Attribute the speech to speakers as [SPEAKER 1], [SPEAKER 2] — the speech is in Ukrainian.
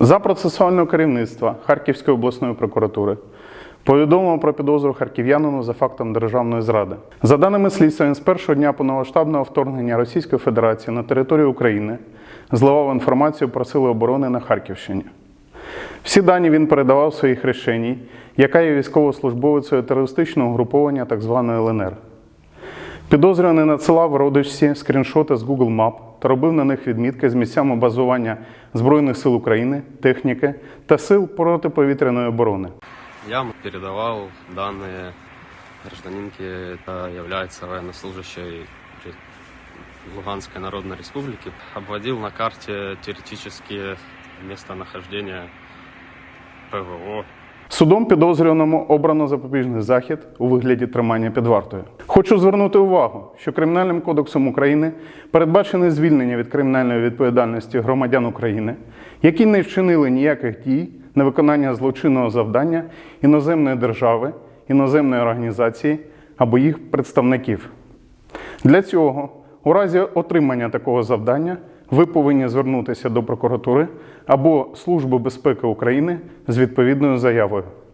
[SPEAKER 1] За процесуального керівництва Харківської обласної прокуратури повідомлено про підозру харків'янину за фактом державної зради. За даними слідства, він з першого дня повномасштабного вторгнення Російської Федерації на територію України зливав інформацію про сили оборони на Харківщині. Всі дані він передавав своїх рішеній, яка є військовослужбовицею терористичного угруповання так званої ЛНР. Підозрюваний надсилав родичці скріншоти з Google Map та робив на них відмітки з місцями базування Збройних сил України, техніки та сил протиповітряної оборони.
[SPEAKER 2] Я ему передавал данные гражданинки, это является военнослужащей Ре- Луганской Народной Республики. Обводил на карте теоретические местонахождения ПВО,
[SPEAKER 1] Судом підозрюваному обрано запобіжний захід у вигляді тримання під вартою. Хочу звернути увагу, що Кримінальним кодексом України передбачене звільнення від кримінальної відповідальності громадян України, які не вчинили ніяких дій на виконання злочинного завдання іноземної держави, іноземної організації або їх представників. Для цього, у разі отримання такого завдання, ви повинні звернутися до прокуратури або Служби безпеки України з відповідною заявою.